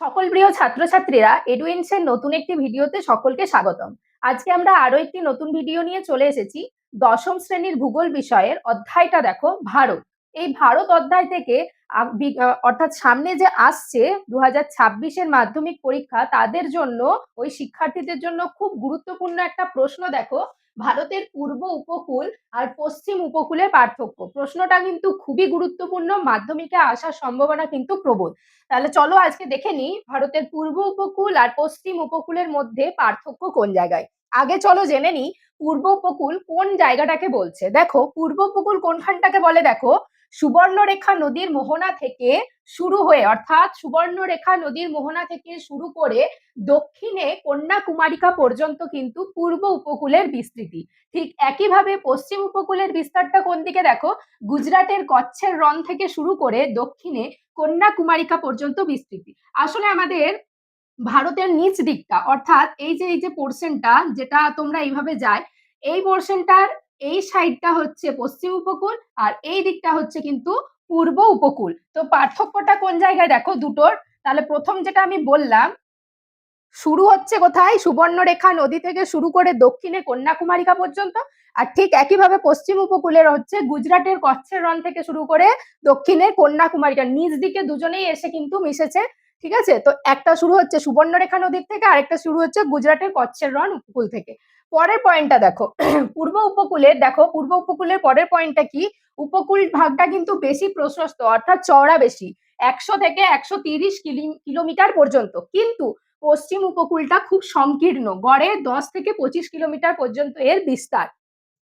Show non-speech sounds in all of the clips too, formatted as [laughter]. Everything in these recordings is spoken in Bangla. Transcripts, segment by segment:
সকল প্রিয় ছাত্রছাত্রীরা এডুইন্সের নতুন একটি ভিডিওতে সকলকে স্বাগতম। আজকে আমরা আরও একটি নতুন ভিডিও নিয়ে চলে এসেছি। দশম শ্রেণির ভূগোল বিষয়ের অধ্যায়টা দেখো, ভারত। এই ভারত অধ্যায় থেকে অর্থাৎ সামনে যে আসছে দু হাজার ছাব্বিশের মাধ্যমিক পরীক্ষা, তাদের জন্য ওই শিক্ষার্থীদের জন্য খুব গুরুত্বপূর্ণ একটা প্রশ্ন দেখো। ভারতের পূর্ব উপকূল আর পশ্চিম উপকূলের পার্থক্য। প্রশ্নটা কিন্তু খুবই গুরুত্বপূর্ণ, মাধ্যমিকে আসার সম্ভাবনা কিন্তু প্রবল। তাহলে চলো আজকে দেখে নিই ভারতের পূর্ব উপকূল আর পশ্চিম উপকূলের মধ্যে পার্থক্য কোন জায়গায়। আগে চলো জেনে নিই পূর্ব উপকূল কোন জায়গাটাকে বলছে। দেখো, পূর্ব উপকূল কোনখানটাকে বলে দেখো? সুবর্ণরেখা নদীর মোহনা থেকে শুরু হয়ে, অর্থাৎ সুবর্ণরেখা নদীর মোহনা থেকে শুরু করে দক্ষিণে কন্যাকুমারিকা পর্যন্ত কিন্তু পূর্ব উপকূলের বিস্তৃতি। ঠিক একইভাবে পশ্চিম উপকূলের বিস্তারটা কোন দিকে দেখো? গুজরাটের কচ্ছের রন থেকে শুরু করে দক্ষিণে কন্যাকুমারিকা পর্যন্ত বিস্তৃতি। আসলে আমাদের ভারতের নিচ দিকটা, অর্থাৎ এই যে এই যে পোর্শনটা যেটা তোমরা এইভাবে যায়, এই পোর্শনটার এই সাইডটা হচ্ছে পশ্চিম উপকূল আর এই দিকটা হচ্ছে কিন্তু পূর্ব উপকূল। তো পার্থক্যটা কোন জায়গায় দেখো দুটোর? তাহলে প্রথম যেটা আমি বললাম, শুরু হচ্ছে কোথায়? সুবর্ণরেখা নদী থেকে শুরু করে দক্ষিণে কন্যাকুমারিকা পর্যন্ত আর ঠিক একইভাবে পশ্চিম উপকূলের হচ্ছে গুজরাটের কচ্ছের রন থেকে শুরু করে দক্ষিণে কন্যাকুমারিকা নিজ দিকে দুজনেই এসে কিন্তু মিশেছে, ঠিক আছে? তো একটা শুরু হচ্ছে সুবর্ণরেখা নদীর থেকে, আরেকটা শুরু হচ্ছে গুজরাটের কচ্ছের রন উপকূল থেকে। পরের পয়েন্টটা দেখো। [clears throat] পূর্ব উপকূলের দেখো, পূর্ব উপকূলের পরের পয়েন্টটা কি? উপকূল ভাগটা কিন্তু বেশি প্রশস্ত, অর্থাৎ চওড়া বেশি, একশো থেকে একশো তিরিশ কিলোমিটার পর্যন্ত। কিন্তু পশ্চিম উপকূলটা খুব সংকীর্ণ, গড়ে দশ থেকে পঁচিশ কিলোমিটার পর্যন্ত এর বিস্তার।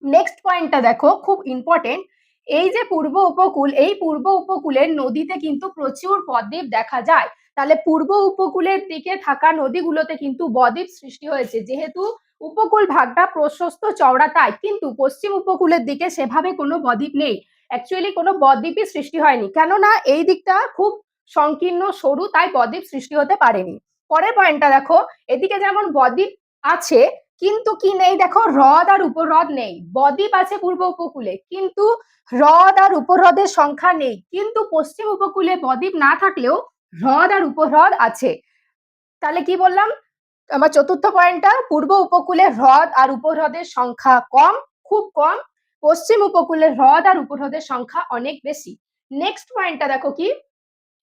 নেক্সট পয়েন্টটা দেখো, খুব ইম্পর্টেন্ট এই যে পূর্ব উপকূল, এই পূর্ব উপকূলের নদীতে কিন্তু প্রচুর বদ্বীপ দেখা যায়। তাহলে পূর্ব উপকূলের দিকে থাকা নদীগুলোতে কিন্তু বদ্বীপ সৃষ্টি হয়েছে, যেহেতু উপকূল ভাগটা প্রশস্ত চওড়া তাই, কিন্তু পশ্চিম উপকূলের দিকে সেভাবে কোনো বদ্বীপ নেই। অ্যাকচুয়ালি কোনো বদ্বীপই সৃষ্টি হয়নি, কেননা এই দিকটা খুব সংকীর্ণ, সরু, তাই বদ্বীপ সৃষ্টি হতে পারেনি। পরের পয়েন্টটা দেখো, এদিকে যেমন বদ্বীপ আছে, কিন্তু কি নেই? দেখো, হ্রদ আর উপহ্রদ নেই। বদ্বীপ আছে পূর্ব উপকূলে, কিন্তু হ্রদ আর উপহ্রদের সংখ্যা নেই। কিন্তু পশ্চিম উপকূলে বদ্বীপ না থাকলেও হ্রদ আর উপহ্রদ আছে। তাহলে কি বললাম? আমার চতুর্থ পয়েন্টটা পূর্ব উপকূলে হ্রদ আর উপহ্রদের সংখ্যা কম, খুব কম। পশ্চিম উপকূলের হ্রদ আর উপহ্রদের সংখ্যা অনেক বেশি। নেক্সট পয়েন্টটা দেখো কি?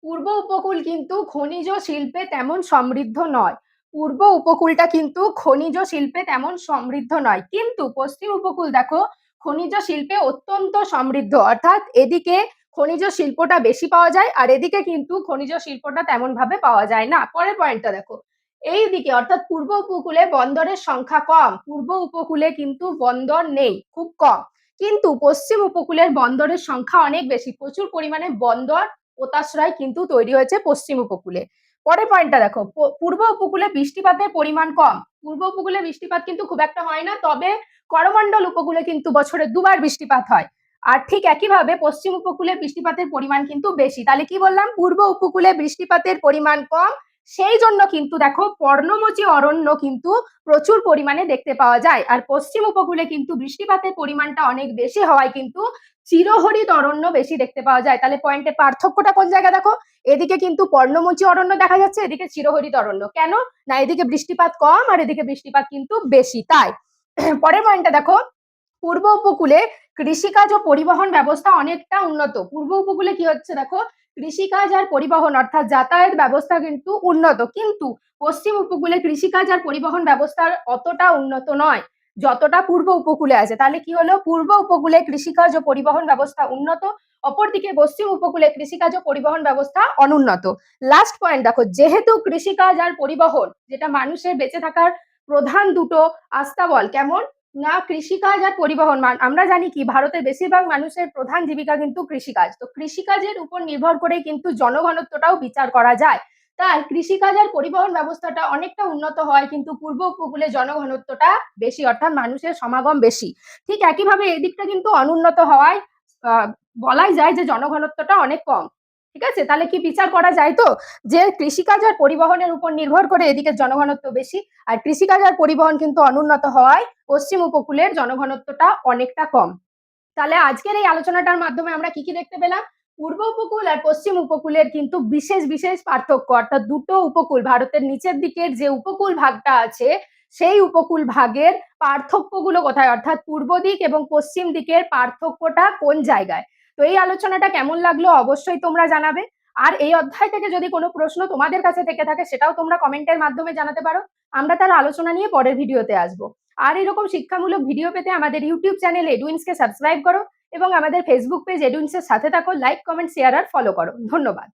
পূর্ব উপকূল কিন্তু খনিজ শিল্পে তেমন সমৃদ্ধ নয়। পূর্ব উপকূলটা কিন্তু খনিজ শিল্পে তেমন সমৃদ্ধ নয়। কিন্তু পশ্চিম উপকূল দেখো, খনিজ শিল্পে অত্যন্ত সমৃদ্ধ। অর্থাৎ এদিকে খনিজ শিল্পটা বেশি পাওয়া যায়, আর এদিকে কিন্তু খনিজ শিল্পটা তেমন ভাবে পাওয়া যায় না। পরের পয়েন্টটা দেখো এই দিকে, অর্থাৎ পূর্ব উপকূলে বন্দরের সংখ্যা কম। পূর্ব উপকূলে কিন্তু বন্দর নেই, খুব কম। কিন্তু পশ্চিম উপকূলের বন্দরের সংখ্যা অনেক বেশি। প্রচুর পরিমাণে বন্দর পোতাশ্রয় কিন্তু তৈরি হয়েছে পশ্চিম উপকূলে। পরের পয়েন্টটা দেখো পূর্ব উপকূলে বৃষ্টিপাতের পরিমাণ কম। পূর্ব উপকূলে বৃষ্টিপাত কিন্তু খুব একটা হয় না, তবে করমণ্ডল উপকূলে কিন্তু বছরে দুবার বৃষ্টিপাত হয়। আর ঠিক একইভাবে পশ্চিম উপকূলে বৃষ্টিপাতের পরিমাণ কিন্তু বেশি। তাহলে কি বললাম? পূর্ব উপকূলে বৃষ্টিপাতের পরিমাণ কম সেই জন্য কিন্তু দেখো পর্ণমোচী অরণ্য কিন্তু প্রচুর পরিমাণে দেখতে পাওয়া যায়। আর পশ্চিম উপকূলে কিন্তু বৃষ্টিপাতের পরিমাণটা অনেক বেশি হওয়ায় কিন্তু চিরহরিত অরণ্য বেশি দেখতে পাওয়া যায়। তাহলে পয়েন্টের পার্থক্যটা কোন জায়গায় দেখো? এদিকে কিন্তু পর্ণমোচী অরণ্য দেখা যাচ্ছে, এদিকে চিরহরিত অরণ্য। কেন? না, এদিকে বৃষ্টিপাত কম আর এদিকে বৃষ্টিপাত কিন্তু বেশি। তাই পরের পয়েন্টটা দেখো, পূর্ব উপকূলে কৃষিকাজ ও পরিবহন ব্যবস্থা অনেকটা উন্নত। পূর্ব উপকূলে কি হচ্ছে দেখো? কৃষিকাজ আর পরিবহন, অর্থাৎ যাতায়াত ব্যবস্থা কিন্তু উন্নত। কিন্তু পশ্চিম উপকূলে কৃষিকাজ আর পরিবহন ব্যবস্থার অতটা উন্নত নয়, যতটা পূর্ব উপকূলে আছে। তাহলে কি হলো? পূর্ব উপকূলে কৃষিকাজ ও পরিবহন ব্যবস্থা উন্নত, অপরদিকে পশ্চিম উপকূলে কৃষিকাজ ও পরিবহন ব্যবস্থা অনুন্নত। লাস্ট পয়েন্ট দেখো, যেহেতু কৃষিকাজ আর পরিবহন, যেটা মানুষের বেঁচে থাকার প্রধান দুটো আস্তাবল কেমন? না, কৃষিকাজ আর পরিবহন আমরা জানি কি, ভারতের বেশিরভাগ মানুষের প্রধান জীবিকা কিন্তু কৃষিকাজ। তো কৃষিকাজের উপর নির্ভর করে কিন্তু জনঘনত্বটাও বিচার করা যায়। তাই কৃষিকাজ আর পরিবহন ব্যবস্থাটা অনেকটা উন্নত হয়, কিন্তু পূর্ব উপকূলে জনঘনত্বটা বেশি, অর্থাৎ মানুষের সমাগম বেশি। ঠিক একইভাবে এদিকটা কিন্তু অনুন্নত হওয়ায় বলাই যায় যে জনঘনত্বটা অনেক কম। ঠিক আছে? তাহলে কি বিচার করা যায় তো? যে কৃষিকাজ আর পরিবহনের উপর নির্ভর করে এদিকে জনঘনত্ব বেশি, আর কৃষিকাজ আর পরিবহন কিন্তু অনুন্নত হওয়ায় পশ্চিম উপকূলের জনঘনত্বটা অনেকটা কম। তাহলে আজকের এই আলোচনাটার মাধ্যমে আমরা কি কি দেখতে পেলাম? পূর্ব উপকূল আর পশ্চিম উপকূলের কিন্তু বিশেষ বিশেষ পার্থক্য, অর্থাৎ দুটো উপকূল, ভারতের নিচের দিকের যে উপকূল ভাগটা আছে, সেই উপকূল ভাগের পার্থক্যগুলো কোথায়? অর্থাৎ পূর্ব দিক এবং পশ্চিম দিকের পার্থক্যটা কোন জায়গায়? তো এই আলোচনাটা কেমন লাগল অবশ্যই তোমরা জানাবে। আর এই অধ্যায় থেকে যদি কোনো প্রশ্ন তোমাদের কাছে থেকে থাকে, সেটাও তোমরা কমেন্টের মাধ্যমে জানাতে পারো। আমরা তার আলোচনা নিয়ে পরের ভিডিওতে আসব। আর এরকম শিক্ষামূলক ভিডিও পেতে আমাদের ইউটিউব চ্যানেল এডুইন্সকে সাবস্ক্রাইব করো এবং আমাদের ফেসবুক পেজ এডুইন্সের সাথে থাকো লাইক কমেন্ট শেয়ার আর ফলো করো। ধন্যবাদ।